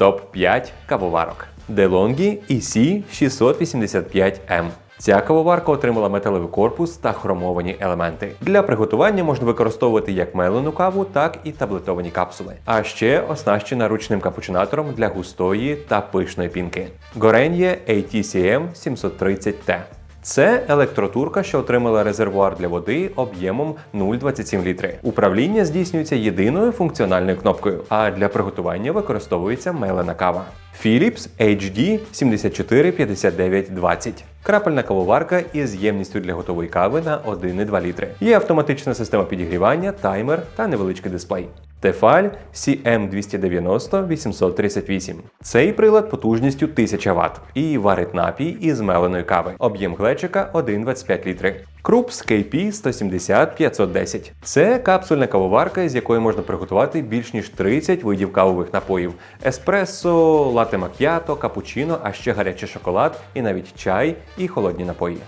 Топ-5 кавоварок. DeLonghi EC 685M. Ця кавоварка отримала металевий корпус та хромовані елементи. Для приготування можна використовувати як мелену каву, так і таблетовані капсули. А ще оснащена ручним капучинатором для густої та пишної пінки. Горен'є ATCM 730T. Це електротурка, що отримала резервуар для води об'ємом 0,27 літри. Управління здійснюється єдиною функціональною кнопкою, а для приготування використовується мелена кава. Philips HD 745920. Крапельна кавоварка із ємністю для готової кави на 1,2 літри. Є автоматична система підігрівання, таймер та невеличкий дисплей. Тефаль CM290 838. Цей прилад потужністю 1000 Вт і варить напій із меленої кави. Об'єм глечика 1,25 літри. Крупс KP 170 510. Це капсульна кавоварка, з якої можна приготувати більш ніж 30 видів кавових напоїв: еспресо, лате макіато, капучино, а ще гарячий шоколад і навіть чай і холодні напої.